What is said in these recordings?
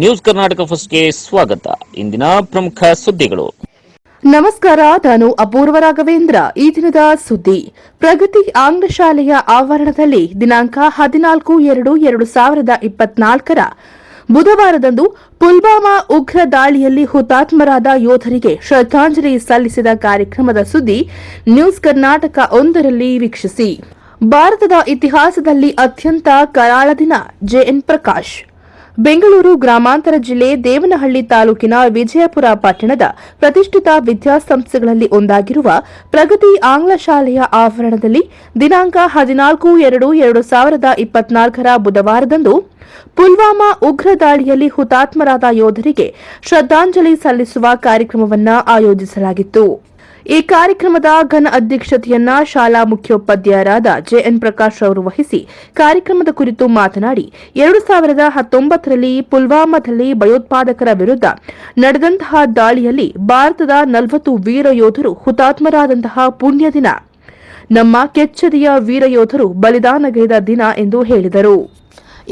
News Karnataka ಫಸ್ಟ್ಗೆ ಸ್ವಾಗತ. ಇಂದಿನ ಪ್ರಮುಖ ಸುದ್ದಿಗಳು. ನಮಸ್ಕಾರ, ನಾನು ಅಪೂರ್ವ ರಾಘವೇಂದ್ರ. ಈ ದಿನದ ಸುದ್ದಿ. ಪ್ರಗತಿ ಆಂಗ್ಲ ಶಾಲೆಯ ಆವರಣದಲ್ಲಿ ದಿನಾಂಕ ಹದಿನಾಲ್ಕು ಎರಡು ಎರಡು ಸಾವಿರದ ಇಪ್ಪತ್ನಾಲ್ಕರ ಬುಧವಾರದಂದು ಪುಲ್ವಾಮಾ ಉಗ್ರ ದಾಳಿಯಲ್ಲಿ ಹುತಾತ್ಮರಾದ ಯೋಧರಿಗೆ ಶ್ರದ್ಧಾಂಜಲಿ ಸಲ್ಲಿಸಿದ ಕಾರ್ಯಕ್ರಮದ ಸುದ್ದಿ ನ್ಯೂಸ್ ಕರ್ನಾಟಕ ಒಂದರಲ್ಲಿ ವೀಕ್ಷಿಸಿ. ಭಾರತದ ಇತಿಹಾಸದಲ್ಲಿ ಅತ್ಯಂತ ಕರಾಳ ದಿನ ಜೆಎನ್ ಪ್ರಕಾಶ್. ಬೆಂಗಳೂರು ಗ್ರಾಮಾಂತರ ಜಿಲ್ಲೆ ದೇವನಹಳ್ಳಿ ತಾಲೂಕಿನ ವಿಜಯಪುರ ಪಟ್ಟಣದ ಪ್ರತಿಷ್ಠಿತ ವಿದ್ಯಾಸಂಸ್ಥೆಗಳಲ್ಲಿ ಒಂದಾಗಿರುವ ಪ್ರಗತಿ ಆಂಗ್ಲ ಶಾಲೆಯ ಆವರಣದಲ್ಲಿ ದಿನಾಂಕ ಹದಿನಾಲ್ಕು ಎರಡು ಎರಡು ಸಾವಿರದ ಇಪ್ಪತ್ನಾಲ್ಕರ ಬುಧವಾರದಂದು ಪುಲ್ವಾಮಾ ಉಗ್ರ ದಾಳಿಯಲ್ಲಿ ಹುತಾತ್ಮರಾದ ಯೋಧರಿಗೆ ಶ್ರದ್ದಾಂಜಲಿ ಸಲ್ಲಿಸುವ ಕಾರ್ಯಕ್ರಮವನ್ನು ಆಯೋಜಿಸಲಾಗಿತ್ತು. ಈ ಕಾರ್ಯಕ್ರಮದ ಘನ ಅಧ್ಯಕ್ಷತೆಯನ್ನ ಶಾಲಾ ಮುಖ್ಯೋಪಾಧ್ಯಾಯರಾದ ಜೆಎನ್ ಪ್ರಕಾಶ್ ಅವರು ವಹಿಸಿ ಕಾರ್ಯಕ್ರಮದ ಕುರಿತು ಮಾತನಾಡಿ, ಎರಡು ಸಾವಿರದ ಹತ್ತೊಂಬತ್ತರಲ್ಲಿ ಪುಲ್ವಾಮಾದಲ್ಲಿ ಭಯೋತ್ಪಾದಕರ ವಿರುದ್ಧ ನಡೆದಂತಹ ದಾಳಿಯಲ್ಲಿ ಭಾರತದ ನಲವತ್ತು ವೀರ ಯೋಧರು ಹುತಾತ್ಮರಾದಂತಹ ಪುಣ್ಯ ದಿನ. ನಮ್ಮ ಕೆಚ್ಚದಿಯ ವೀರ ಯೋಧರು ಬಲಿದಾನಗೈದ ದಿನ ಎಂದು ಹೇಳಿದರು.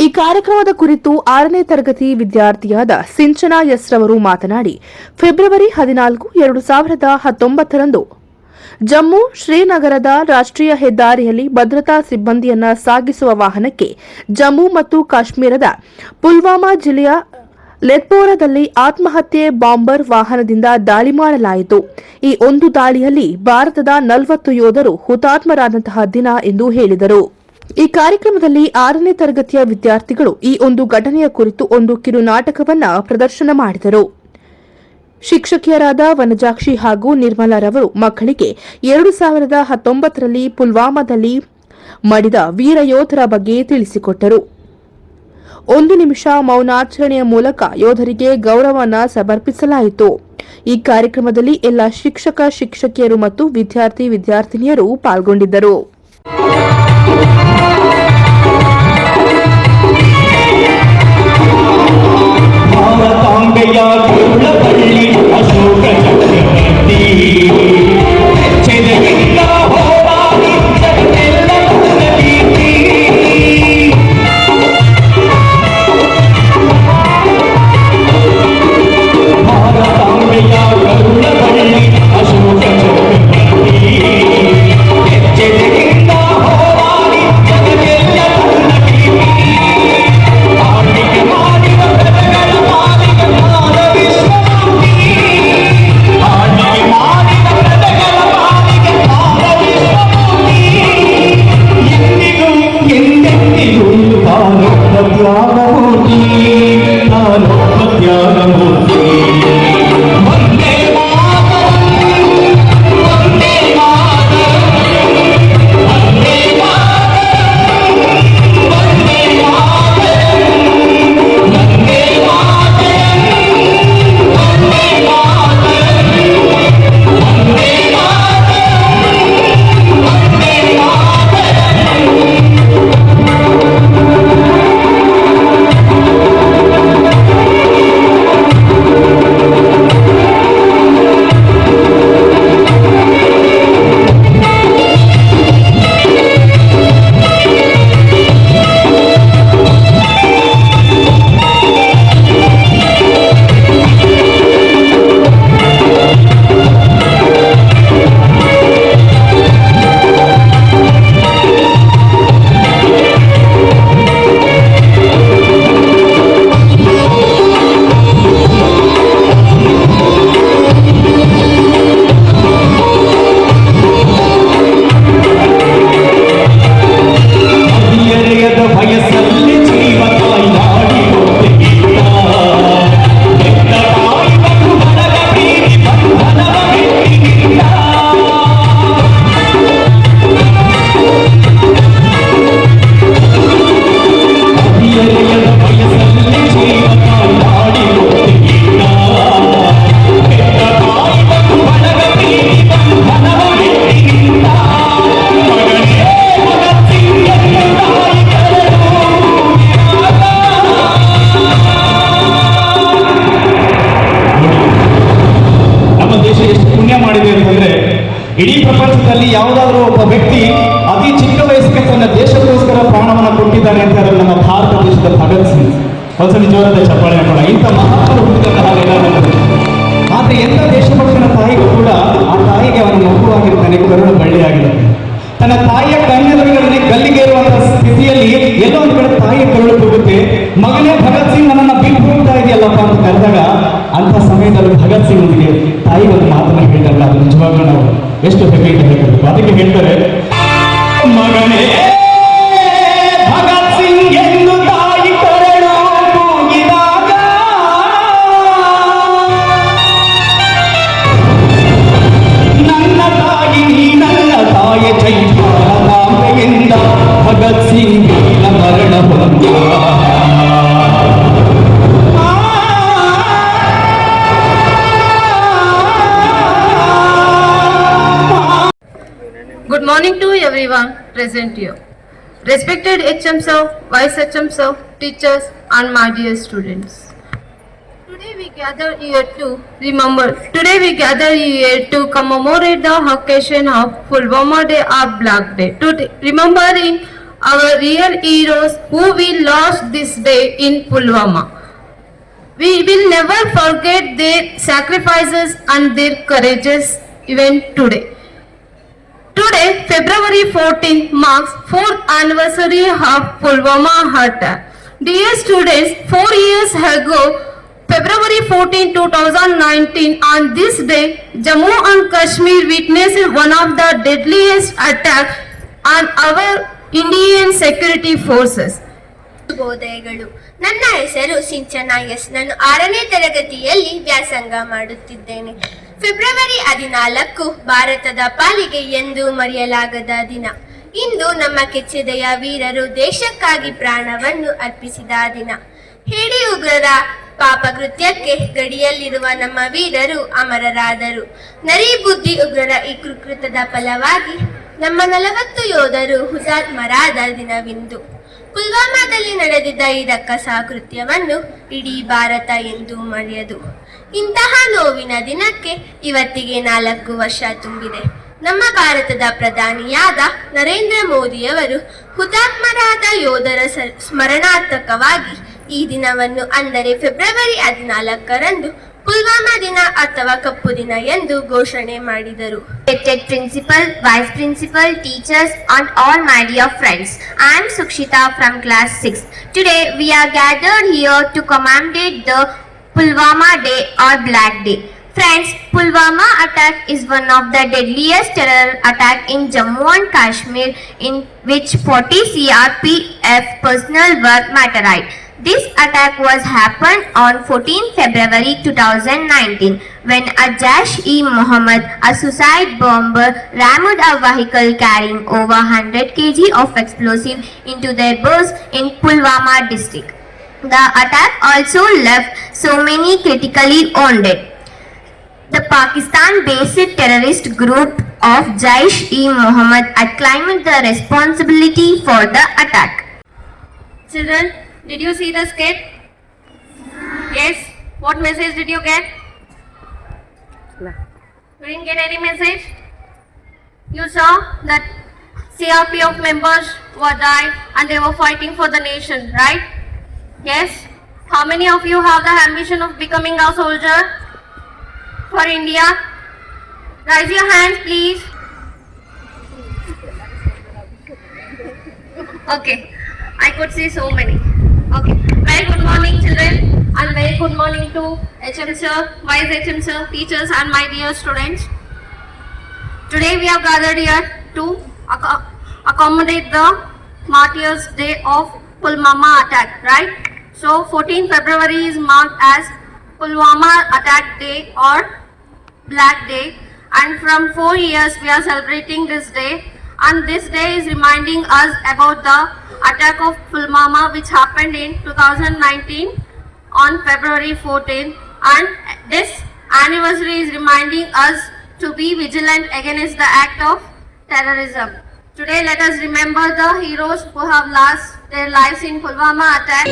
ಈ ಕಾರ್ಯಕ್ರಮದ ಕುರಿತು ಆರನೇ ತರಗತಿ ವಿದ್ಯಾರ್ಥಿಯಾದ ಸಿಂಚನಾ ಎಸ್ ರವರು ಮಾತನಾಡಿ, ಫೆಬ್ರವರಿ ಹದಿನಾಲ್ಕು, ಎರಡು ಸಾವಿರದ ಹತ್ತೊಂಬತ್ತರಂದು ಜಮ್ಮು ಶ್ರೀನಗರದ ರಾಷ್ಟ್ರೀಯ ಹೆದ್ದಾರಿಯಲ್ಲಿ ಭದ್ರತಾ ಸಿಬ್ಬಂದಿಯನ್ನ ಸಾಗಿಸುವ ವಾಹನಕ್ಕೆ ಜಮ್ಮು ಮತ್ತು ಕಾಶ್ಮೀರದ ಪುಲ್ವಾಮಾ ಜಿಲ್ಲೆಯ ಲೆತ್ಪೋರಾದಲ್ಲಿ ಆತ್ಮಹತ್ಯೆ ಬಾಂಬರ್ ವಾಹನದಿಂದ ದಾಳಿ ಮಾಡಲಾಯಿತು. ಈ ಒಂದು ದಾಳಿಯಲ್ಲಿ ಭಾರತದ ನಲವತ್ತು ಯೋಧರು ಹುತಾತ್ಮರಾದಂತಹ ದಿನ ಎಂದು ಹೇಳಿದರು. ಈ ಕಾರ್ಯಕ್ರಮದಲ್ಲಿ ಆರನೇ ತರಗತಿಯ ವಿದ್ಯಾರ್ಥಿಗಳು ಈ ಒಂದು ಘಟನೆಯ ಕುರಿತು ಒಂದು ಕಿರು ನಾಟಕವನ್ನ ಪ್ರದರ್ಶನ ಮಾಡಿದರು. ಶಿಕ್ಷಕಿಯರಾದ ವನಜಾಕ್ಷಿ ಹಾಗೂ ನಿರ್ಮಲಾರವರು ಮಕ್ಕಳಿಗೆ ಎರಡು ಸಾವಿರದ ಹತ್ತೊಂಬತ್ತರಲ್ಲಿ ಪುಲ್ವಾಮಾದಲ್ಲಿ ಮಡಿದ ವೀರ ಯೋಧರ ಬಗ್ಗೆ ತಿಳಿಸಿಕೊಟ್ಟರು. ಒಂದು ನಿಮಿಷ ಮೌನಾಚರಣೆಯ ಮೂಲಕ ಯೋಧರಿಗೆ ಗೌರವನ ಸಮರ್ಪಿಸಲಾಯಿತು. ಈ ಕಾರ್ಯಕ್ರಮದಲ್ಲಿ ಎಲ್ಲ ಶಿಕ್ಷಕ, ಶಿಕ್ಷಕಿಯರು ಮತ್ತು ವಿದ್ಯಾರ್ಥಿ, ವಿದ್ಯಾರ್ಥಿನಿಯರು ಪಾಲ್ಗೊಂಡಿದ್ದರು. அம்மையார் உள்ள பள்ளி அசோக வயசு ಮಾಡಿದೆ ಅಂತಂದ್ರೆ, ಇಡೀ ಪ್ರಪಂಚದಲ್ಲಿ ಯಾವುದಾದ್ರೂ ಒಬ್ಬ ವ್ಯಕ್ತಿ ಅತಿ ಚಿಕ್ಕ ವಯಸ್ಸಿಗೆ ತನ್ನ ದೇಶಕ್ಕೋಸ್ಕರ ಪ್ರಾಣವನ್ನು ಕೊಟ್ಟಿದ್ದಾನೆ ಅಂತ ಹೇಳಿದ್ರೆ ನಮ್ಮ ಭಾರತ ದೇಶದ ಭಗತ್ ಸಿಂಗ್. ಒಂದ್ಸಲಿ ಜೋರದ ಚಪ್ಪಾಳೆ ಹಾಕೋಣ. ಇಂಥ ಹುಟ್ಟಿದಂತಹ ಹಾಗೆ ಆದ್ರೆ ಎಂಥ ದೇಶಭಕ್ತನ ತಾಯಿಗೂ ಕೂಡ ಆ ತಾಯಿಗೆ ಅವನ ಮಗುವಾಗಿರ್ತಾನೆ ಕರುಣ ಬಳ್ಳಿಯಾಗಿರುತ್ತೆ ತನ್ನ ತಾಯಿಯ ಕಣ್ಣೆದುರುಗಡೆ ಇರುವಂತಹ ಸ್ಥಿತಿಯಲ್ಲಿ ಎಲ್ಲೋ ಒಂದು ಕಡೆ ತಾಯಿ ಕರುಳು ಹೋಗುತ್ತೆ ಮಗನೇ ಭಗತ್ ಸಿಂಗ್ ನನ್ನ ಬಿಟ್ಟು ಹೋಗ್ತಾ ಇದೆಯಲ್ಲಪ್ಪ ಅಂತ ಕರೆದಾಗ ಅಂತ ಸಮಯದಲ್ಲಿ ಭಗತ್ ಸಿಂಗ್ ಒಂದಿಗೆ ತಾಯಿ ಒಂದು ಮಾತನ್ನು ಹೇಳ್ತಾರಲ್ಲ, ಅದು ನಿಜವಾಗ್ಲೂ ನಾವು ಎಷ್ಟು ಹೆಮ್ಮೆಯಿಂದ ಹೇಳ್ಬೇಕು ಅದಕ್ಕೆ ಹೇಳ್ತಾರೆ, ಮಗನೇ present here. Respected HM sir, Vice HM sir, teachers and my dear students. Today we gather here to remember, today we gather here to commemorate the occasion of Pulwama Day or Black Day. To t- remembering our real heroes who we lost this day in Pulwama. We will never forget their sacrifices and their courageous even today. Today, February 14 marks 4th anniversary of Pulwama attack. Dear students, four years ago, February 14, 2019, on this day, Jammu and Kashmir witnessed one of the deadliest attacks on our Indian security forces. ಶುಭೋದಯಗಳು ನನ್ನ ಹೆಸರು ಸಿಂಚನ S ನಾನು ಆರನೇ ತರಗತಿಯಲ್ಲಿ ವ್ಯಾಸಂಗ ಮಾಡುತ್ತಿದ್ದೇನೆ February ಹದಿನಾಲ್ಕು ಭಾರತದ ಪಾಲಿಗೆ ಎಂದು ಮರೆಯಲಾಗದ ದಿನ. ಇಂದು ನಮ್ಮ ಕೆಚ್ಚೆದೆಯ ವೀರರು ದೇಶಕ್ಕಾಗಿ ಪ್ರಾಣವನ್ನು ಅರ್ಪಿಸಿದ ದಿನ. ಹೇಡಿ ಉಗ್ರರ ಪಾಪಕೃತ್ಯಕ್ಕೆ ಗಡಿಯಲ್ಲಿರುವ ನಮ್ಮ ವೀರರು ಅಮರರಾದರು. ನರಿ ಬುದ್ಧಿ ಉಗ್ರರ ಈ ಕೃಕೃತದ ಫಲವಾಗಿ ನಮ್ಮ ನಲವತ್ತು ಯೋಧರು ಹುತಾತ್ಮರಾದ ದಿನವಿಂದು. ಪುಲ್ವಾಮಾದಲ್ಲಿ ನಡೆದಿದ್ದ ಈ ರಕ್ಕಸ ಕೃತ್ಯವನ್ನು ಇಡೀ ಭಾರತ ಎಂದು ಮರೆಯದು. ಇಂತಹ ನೋವಿನ ದಿನಕ್ಕೆ ಇವತ್ತಿಗೆ ನಾಲ್ಕು ವರ್ಷ ತುಂಬಿದೆ. ನಮ್ಮ ಭಾರತದ ಪ್ರಧಾನಿಯಾದ ನರೇಂದ್ರ ಮೋದಿಯವರು ಹುತಾತ್ಮರಾದ ಯೋಧರ ಸ್ಮರಣಾರ್ಥಕವಾಗಿ ಈ ದಿನವನ್ನು ಅಂದರೆ ಫೆಬ್ರವರಿ ಹದಿನಾಲ್ಕರಂದು ಪುಲ್ವಾಮಾ ದಿನ ಅಥವಾ ಕಪ್ಪು ದಿನ ಎಂದು ಘೋಷಣೆ ಮಾಡಿದರು. Head principal vice principal teachers and all my dear friends I am Sukshita from class six today we are gathered here to commanded the Pulwama Day or Black Day. Friends, Pulwama attack is one of the deadliest terror attack in Jammu and Kashmir in which 40 CRPF personnel were martyred. This attack was happened on 14 February 2019 when a Jaish-e Mohammed, a suicide bomber, rammed a vehicle carrying over 100 kg of explosive into their bus in Pulwama district. The attack also left so many critically wounded. The Pakistan-based terrorist group of Jaish-e-Mohammed had claimed the responsibility for the attack. Children, did you see the skit? Yes. What message did you get? You didn't get any message? You saw that CRPF members were died and they were fighting for the nation, right? Yes. How many of you have the ambition of becoming a soldier for India? Raise your hands, please. Okay, I could see so many. Okay, very good morning, children, and very good morning to HM sir, Vice HM sir, teachers, and my dear students. Today we have gathered here to acco- accommodate the Martyrs' Day of Pulmama attack, right? So 14 February is marked as Pulwama Attack Day or Black Day. And from 4 years we are celebrating this day. And this day is reminding us about the attack of Pulwama which happened in 2019 on February 14 and this anniversary is reminding us to be vigilant against the act of terrorism. Today let us remember the heroes who have lost તે live scene ખોલવામાં attack